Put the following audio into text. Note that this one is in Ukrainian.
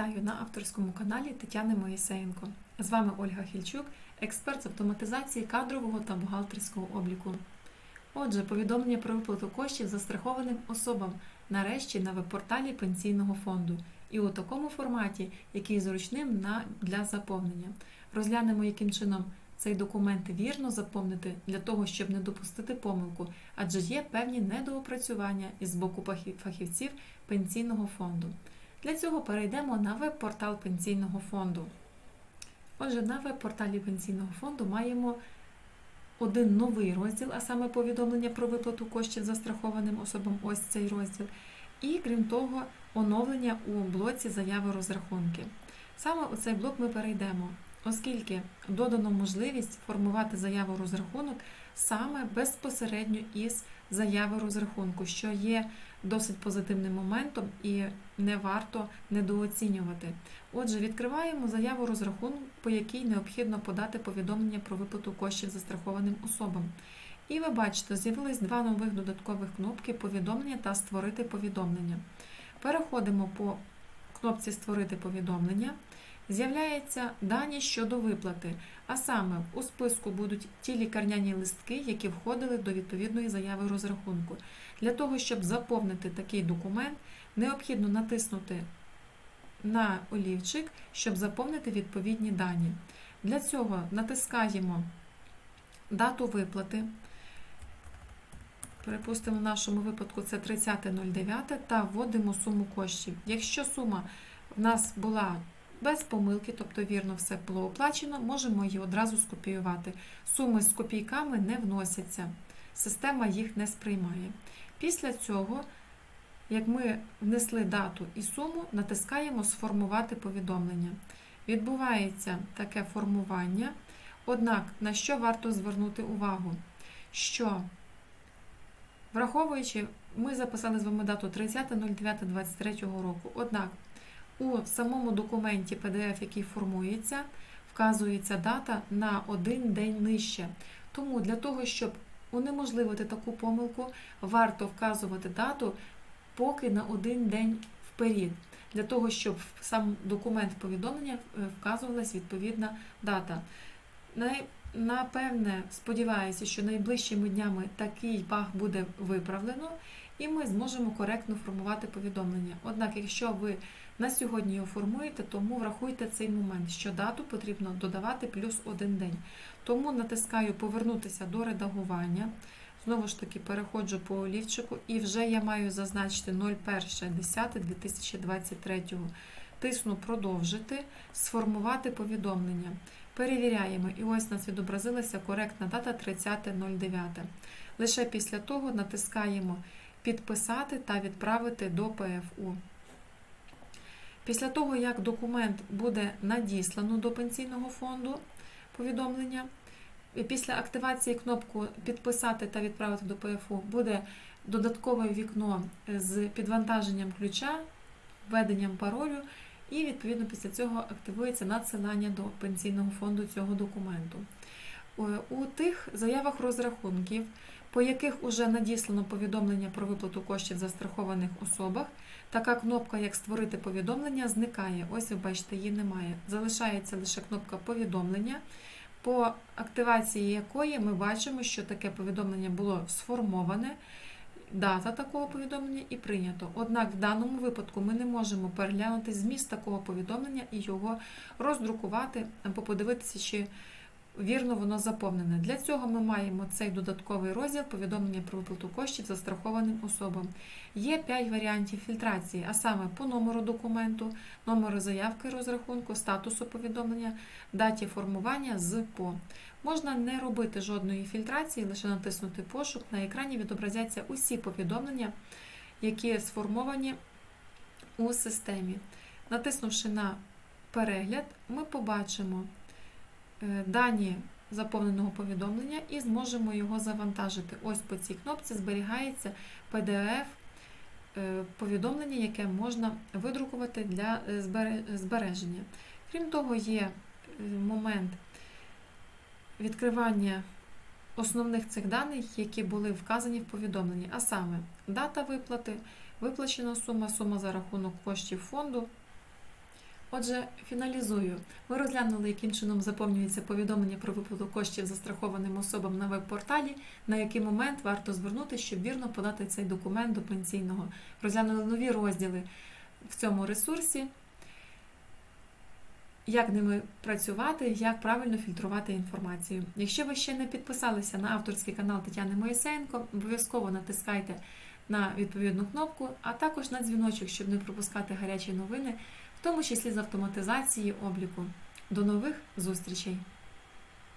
Вітаю на авторському каналі Тетяни Моїсеєнко. З вами Ольга Хільчук, експерт з автоматизації кадрового та бухгалтерського обліку. Отже, повідомлення про виплату коштів застрахованим особам нарешті на веб-порталі пенсійного фонду і у такому форматі, який зручним на, для заповнення. Розглянемо, яким чином цей документ вірно заповнити для того, щоб не допустити помилку, адже є певні недоопрацювання із боку фахівців пенсійного фонду. Для цього перейдемо на веб-портал пенсійного фонду. Отже, на веб-порталі пенсійного фонду маємо один новий розділ, а саме повідомлення про виплату коштів застрахованим особам, ось цей розділ. І крім того, оновлення у блоці заяви розрахунки. Саме у цей блок ми перейдемо, оскільки додано можливість формувати заяву розрахунок саме безпосередньо із заяви розрахунку, що є досить позитивним моментом і не варто недооцінювати. Отже, відкриваємо заяву розрахунку, по якій необхідно подати повідомлення про виплату коштів застрахованим особам. І ви бачите, з'явились два нових додаткових кнопки повідомлення та створити повідомлення. Переходимо по кнопці Створити повідомлення. З'являються дані щодо виплати, а саме у списку будуть ті лікарняні листки, які входили до відповідної заяви розрахунку. Для того, щоб заповнити такий документ, необхідно натиснути на олівчик, щоб заповнити відповідні дані. Для цього натискаємо дату виплати. Припустимо, в нашому випадку це 30.09 та вводимо суму коштів. Якщо сума в нас була без помилки, тобто вірно все було оплачено, можемо її одразу скопіювати. Суми з копійками не вносяться, система їх не сприймає. Після цього, як ми внесли дату і суму, натискаємо Сформувати повідомлення. Відбувається таке формування. Однак, на що варто звернути увагу? Що, враховуючи, ми записали з вами дату 30.09.23 року. Однак, у самому документі PDF, який формується, вказується дата на один день нижче. Тому для того, щоб унеможливити таку помилку, варто вказувати дату поки на один день вперед, для того, щоб в сам документ повідомлення е, вказувалась відповідна дата. Напевне, сподіваюся, що найближчими днями такий баг буде виправлено, і ми зможемо коректно формувати повідомлення. Однак, якщо ви на сьогодні його формуєте, тому врахуйте цей момент, що дату потрібно додавати плюс один день. Тому натискаю Повернутися до редагування. Знову ж таки, переходжу по олівчику, і вже я маю зазначити 01.10.2023. Тисну Продовжити, сформувати повідомлення. Перевіряємо, і ось нас відобразилася коректна дата 30.09. Лише після того натискаємо Підписати та відправити до ПФУ. Після того, як документ буде надіслано до пенсійного фонду повідомлення, після активації кнопку Підписати та відправити до ПФУ буде додаткове вікно з підвантаженням ключа, введенням паролю, і відповідно після цього активується надсилання до пенсійного фонду цього документу. У тих заявах розрахунків, по яких уже надіслано повідомлення про виплату коштів застрахованих особах, така кнопка, як Створити повідомлення, зникає. Ось ви бачите, її немає. Залишається лише кнопка повідомлення, по активації якої ми бачимо, що таке повідомлення було сформоване, дата такого повідомлення і прийнято. Однак в даному випадку ми не можемо переглянути зміст такого повідомлення і його роздрукувати або подивитися, чи вірно воно заповнене. Для цього ми маємо цей додатковий розділ повідомлення про виплату коштів застрахованим особам. Є 5 варіантів фільтрації, а саме по номеру документу, номеру заявки розрахунку, статусу повідомлення, даті формування з по. Можна не робити жодної фільтрації, лише натиснути пошук. На екрані відобразяться усі повідомлення, які сформовані у системі. Натиснувши на перегляд, ми побачимо дані заповненого повідомлення і зможемо його завантажити. Ось по цій кнопці зберігається PDF е, повідомлення, яке можна видрукувати для е, збереження. Крім того, є е, момент відкривання основних цих даних, які були вказані в повідомленні, а саме дата виплати, виплачена сума, сума за рахунок коштів фонду, Отже, фіналізую. Ми розглянули, яким чином заповнюється повідомлення про виплату коштів застрахованим особам на веб-порталі, на який момент варто звернутися, щоб вірно подати цей документ до пенсійного. Розглянули нові розділи в цьому ресурсі, як ними працювати, як правильно фільтрувати інформацію. Якщо ви ще не підписалися на авторський канал Тетяни Моїсеєнко, обов'язково натискайте на відповідну кнопку, а також на дзвіночок, щоб не пропускати гарячі новини, в тому числі з автоматизації обліку. До нових зустрічей!